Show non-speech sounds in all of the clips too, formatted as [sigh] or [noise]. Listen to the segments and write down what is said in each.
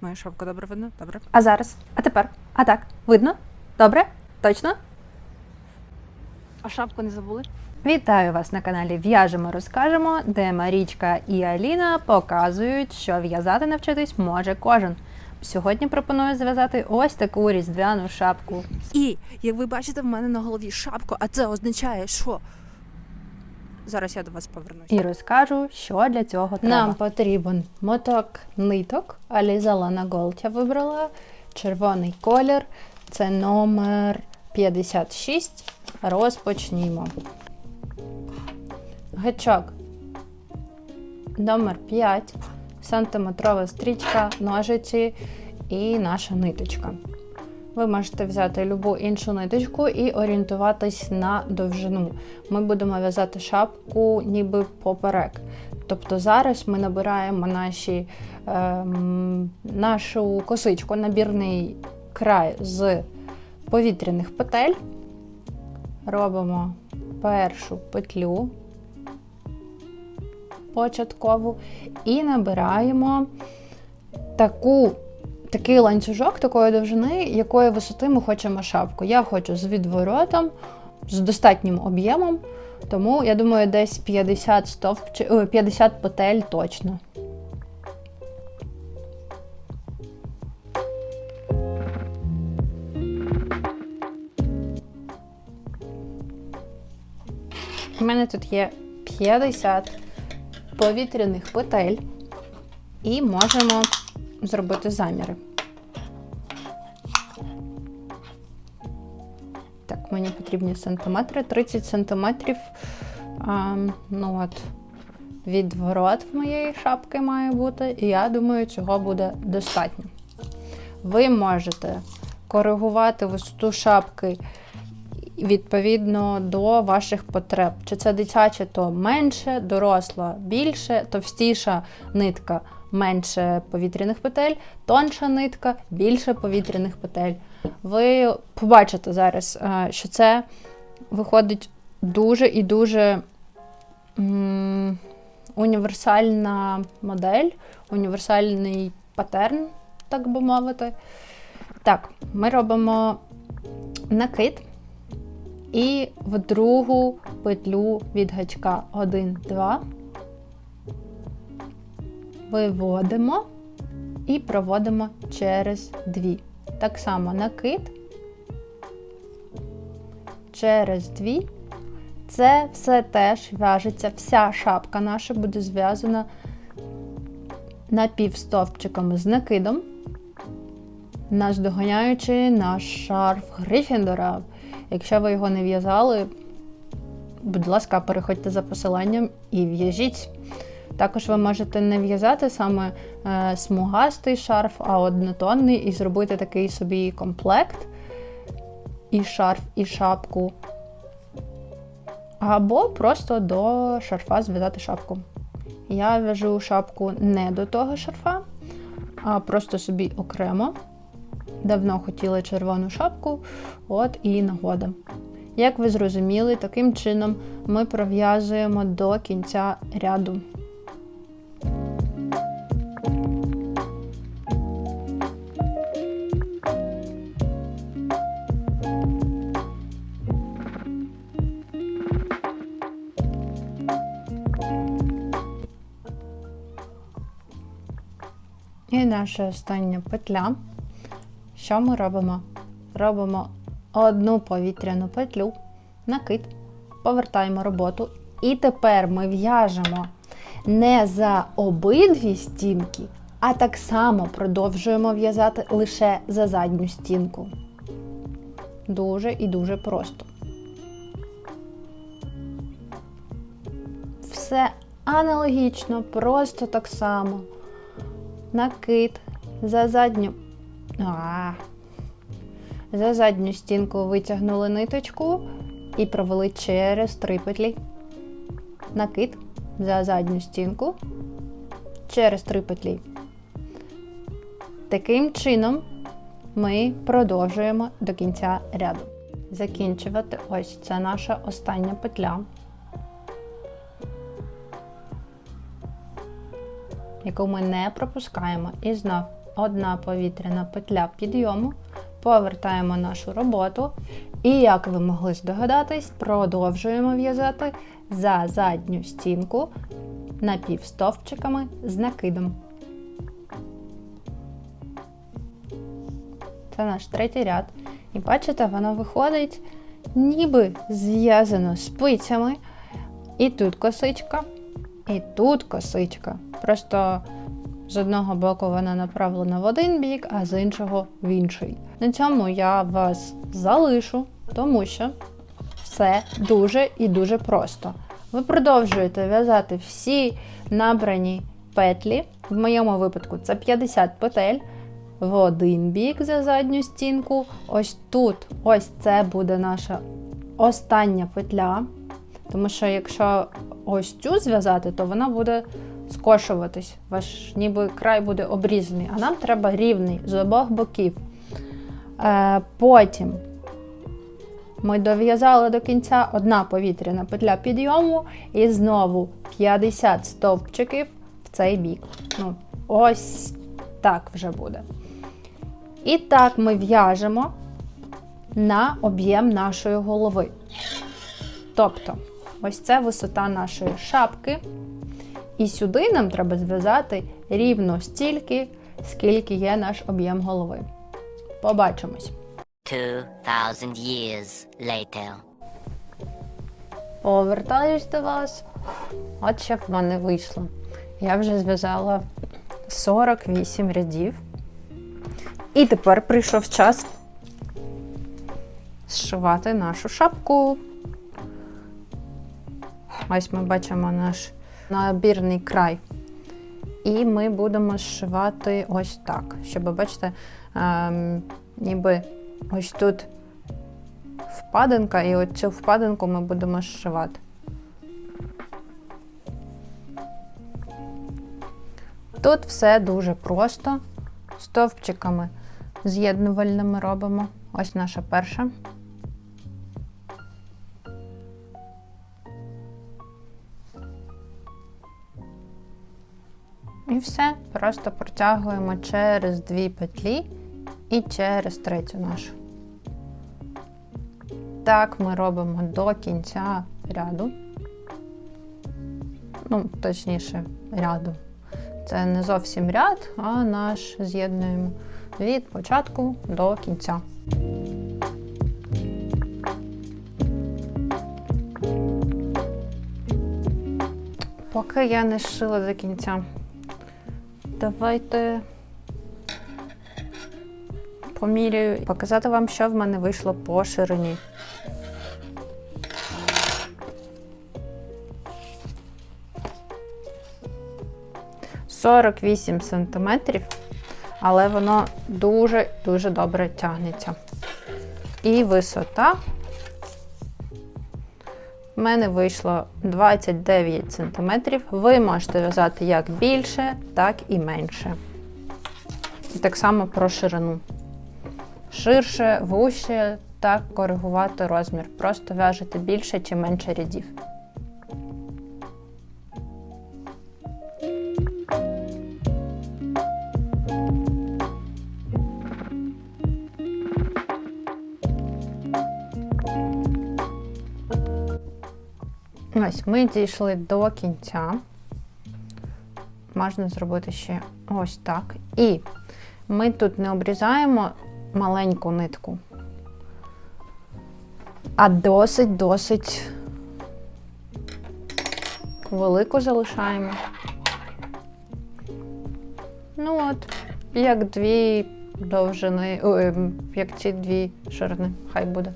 Моя шапка добре видно? Добре. А зараз? А тепер? А так? Видно? Добре? Точно? А шапку не забули? Вітаю вас на каналі В'яжемо розкажемо, де Марічка і Аліна показують, що в'язати навчитись може кожен. Сьогодні пропоную зв'язати ось таку різдвяну шапку. І як ви бачите, в мене на голові шапка, а це означає, що. Зараз я до вас повернусь. І розкажу, що для цього треба. Нам потрібен моток ниток. Аліза Лана Голд я вибрала. Червоний колір. Це номер 56. Розпочнімо. Гачок номер 5. Сантиметрова стрічка, ножиці і наша ниточка. Ви можете взяти любу іншу ниточку і орієнтуватись на довжину. Ми будемо в'язати шапку ніби поперек. Тобто зараз ми набираємо наші, ем, нашу косичку, набірний край з повітряних петель. Робимо першу петлю початкову і набираємо таку такий ланцюжок такої довжини, якої висоти ми хочемо шапку. Я хочу з відворотом, з достатнім об'ємом, тому я думаю, десь 50 стовп, 50 петель точно. У мене тут є 50 повітряних петель, і можемо зробити заміри. Так, мені потрібні сантиметри, 30 сантиметрів. А, ну от, відворот в моєї шапки має бути, і я думаю, цього буде достатньо. Ви можете коригувати висоту шапки відповідно до ваших потреб. Чи це дитяче, то менше, доросла більше, товстіша нитка менше повітряних петель, тонша нитка, більше повітряних петель. Ви побачите зараз, е, що це виходить дуже і дуже універсальна модель, універсальний патерн, так би мовити. Так, ми робимо накид. І в другу петлю від гачка 1, 2 виводимо і проводимо через дві. Так само накид, через дві. Це все теж в'яжеться, вся шапка наша буде зв'язана напівстовпчиками з накидом, наздоганяючи наш шарф Грифіндора. Якщо ви його не в'язали, будь ласка, переходьте за посиланням і в'яжіть. Також ви можете не в'язати саме е, смугастий шарф, а однотонний, і зробити такий собі комплект і шарф, і шапку. Або просто до шарфа зв'язати шапку. Я в'яжу шапку не до того шарфа, а просто собі окремо. Давно хотіла червону шапку, от і нагода. Як ви зрозуміли, таким чином ми пров'язуємо до кінця ряду. Наша остання петля. Що ми робимо? Робимо одну повітряну петлю, накид, повертаємо роботу. І тепер ми в'яжемо не за обидві стінки, а так само продовжуємо в'язати лише за задню стінку. Дуже і дуже просто. Все аналогічно, просто так само. Накид за задню. А, за задню стінку витягнули ниточку і провели через три петлі. Накид за задню стінку через три петлі. Таким чином ми продовжуємо до кінця ряду. Закінчувати ось це наша остання петля. Яку ми не пропускаємо. І знов одна повітряна петля підйому, повертаємо нашу роботу. І, як ви могли здогадатись, продовжуємо в'язати за задню стінку напівстовпчиками з накидом. Це наш третій ряд. І бачите, воно виходить ніби зв'язано спицями. І тут косичка, і тут косичка. Просто з одного боку вона направлена в один бік, а з іншого в інший. На цьому я вас залишу, тому що все дуже і дуже просто. Ви продовжуєте в'язати всі набрані петлі. В моєму випадку це 50 петель в один бік за задню стінку. Ось тут, ось це буде наша остання петля. Тому що якщо ось цю зв'язати, то вона буде скошуватись. Ваш ніби край буде обрізаний, а нам треба рівний з обох боків. Е, потім ми дов'язали до кінця одна повітряна петля підйому і знову 50 стовпчиків в цей бік. Ну, ось так вже буде. І так ми в'яжемо на об'єм нашої голови. Тобто, ось це висота нашої шапки. І сюди нам треба зв'язати рівно стільки, скільки є наш об'єм голови. Побачимось. 2,000 years later. Повертаюсь до вас. От що в мене вийшло. Я вже зв'язала 48 рядів. І тепер прийшов час зшивати нашу шапку. Ось ми бачимо наш набірний край. І ми будемо зшивати ось так, щоб, бачите, ем, ніби ось тут впадинка, і оцю впадинку ми будемо зшивати. Тут все дуже просто. Стовпчиками з'єднувальними робимо. Ось наша перша. Все. Просто протягуємо через дві петлі і через третю нашу. Так ми робимо до кінця ряду. Ну, точніше, ряду. Це не зовсім ряд, а наш з'єднуємо від початку до кінця. Поки я не зшила до кінця, давайте поміряю показати вам, що в мене вийшло по ширині. Сорок вісім сантиметрів, але воно дуже-дуже добре тягнеться. І висота в мене вийшло 29 см. Ви можете в'язати як більше, так і менше. І так само про ширину. Ширше, вуще, так коригувати розмір. Просто в'яжете більше чи менше рядів. Ось ми дійшли до кінця. Можна зробити ще ось так. І ми тут не обрізаємо маленьку нитку, а досить-досить велику залишаємо. Ну от, як дві довжини, ой, як ці дві ширини, хай буде.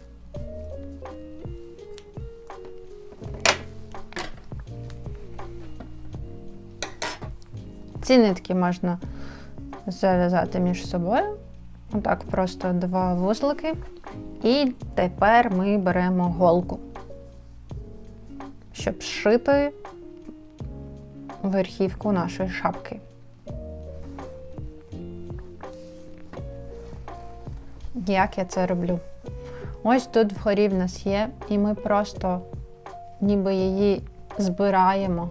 Ці нитки можна зав'язати між собою. Отак просто два вузлики. І тепер ми беремо голку, щоб зшити верхівку нашої шапки. Як я це роблю? Ось тут вгорі в нас є, і ми просто ніби її збираємо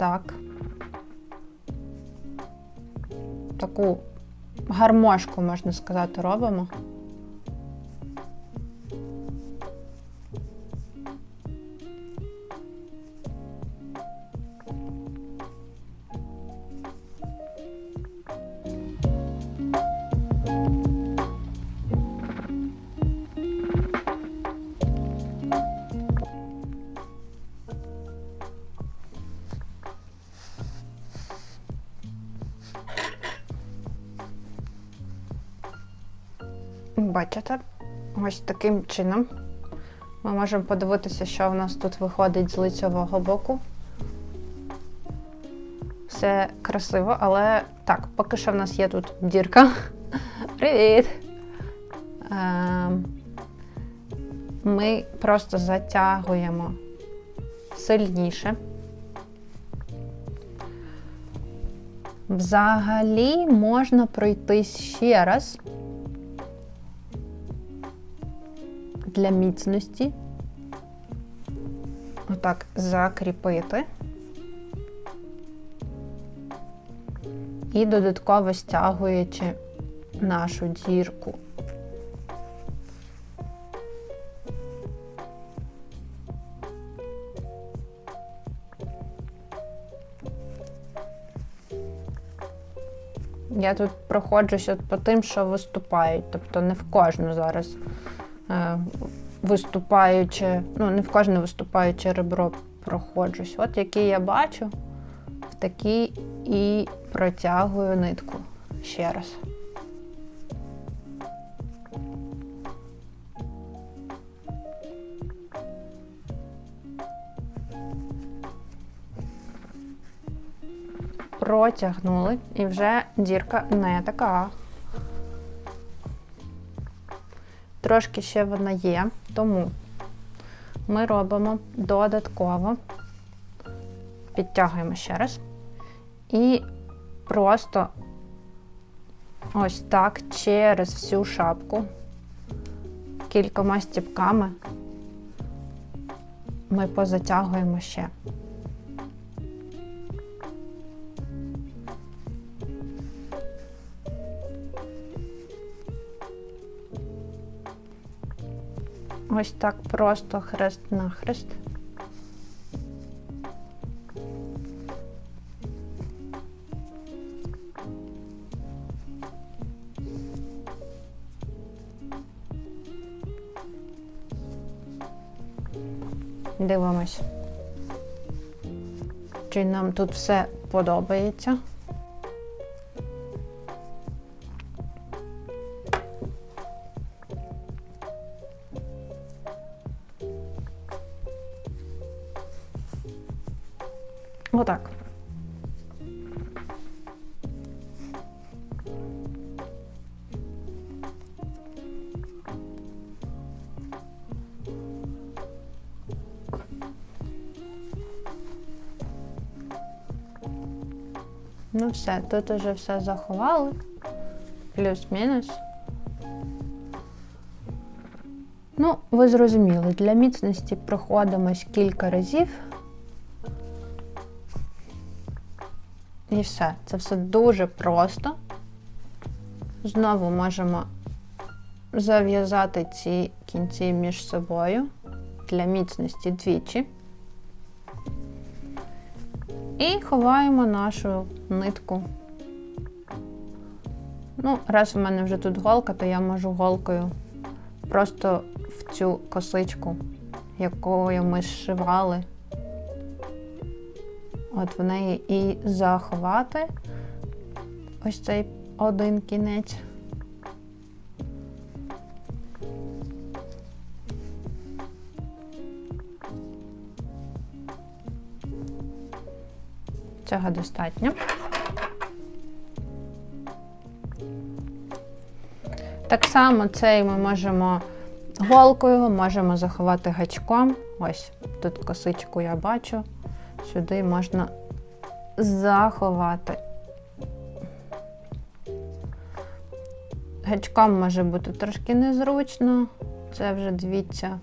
Отак. Таку гармошку, можна сказати, робимо. Бачите, ось таким чином ми можемо подивитися, що в нас тут виходить з лицьового боку. Все красиво, але так, поки що в нас є тут дірка. [laughs] Привіт! Ем, Ми просто затягуємо сильніше. Взагалі можна пройтись ще раз. Для міцності. Отак закріпити. І додатково стягуючи нашу дірку. Я тут проходжуся по тим, що виступають, тобто не в кожну зараз виступаюче, ну не в кожне виступаюче ребро проходжусь. От які я бачу, в такі і протягую нитку ще раз. Протягнули, і вже дірка не така. Трошки ще вона є, тому ми робимо додатково, підтягуємо ще раз. І просто ось так через всю шапку кількома стіпками ми позатягуємо ще. Ось так просто хрест-нахрест. Дивимось. Чи нам тут все подобається? Ну все, тут уже все заховали. Плюс-мінус. Ну, ви зрозуміли, для міцності проходимось кілька разів. І все. Це все дуже просто. Знову можемо зав'язати ці кінці між собою для міцності двічі. І ховаємо нашу нитку. Ну, раз у мене вже тут голка, то я можу голкою просто в цю косичку, якою ми зшивали, от в неї і заховати ось цей один кінець. Цього достатньо. Так само цей ми можемо голкою, можемо заховати гачком. Ось тут косичку я бачу. Сюди можна заховати. Гачком може бути трошки незручно. Це вже дивіться,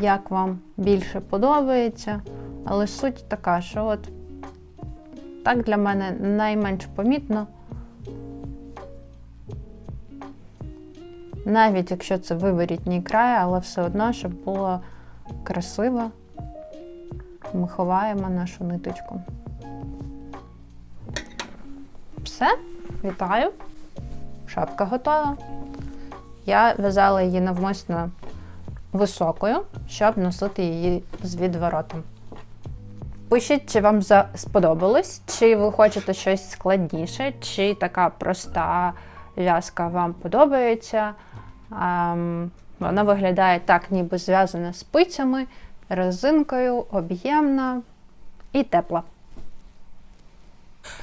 як вам більше подобається. Але суть така, що от Так для мене найменш помітно. Навіть якщо це виворітній край, але все одно, щоб було красиво, ми ховаємо нашу ниточку. Все, вітаю. Шапка готова. Я в'язала її навмисно високою, щоб носити її з відворотом. Пишіть, чи вам сподобалось, чи ви хочете щось складніше, чи така проста в'язка вам подобається. Ем, вона виглядає так, ніби зв'язана спицями, резинкою, об'ємна і тепла.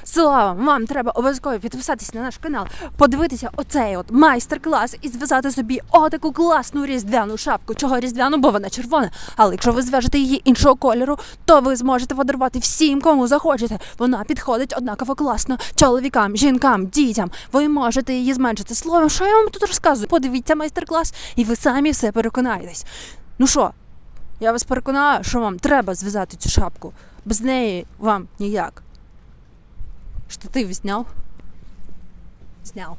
Слава, вам треба обов'язково підписатись на наш канал, подивитися оцей от майстер-клас і зв'язати собі отаку класну різдвяну шапку. Чого різдвяну, бо вона червона. Але якщо ви зв'яжете її іншого кольору, то ви зможете подарувати всім, кому захочете. Вона підходить однаково класно чоловікам, жінкам, дітям. Ви можете її зменшити. Словом, що я вам тут розказую? Подивіться майстер-клас, і ви самі все переконаєтесь. Ну що, я вас переконаю, що вам треба зв'язати цю шапку. Без неї вам ніяк. Штатив зняв? Зняв.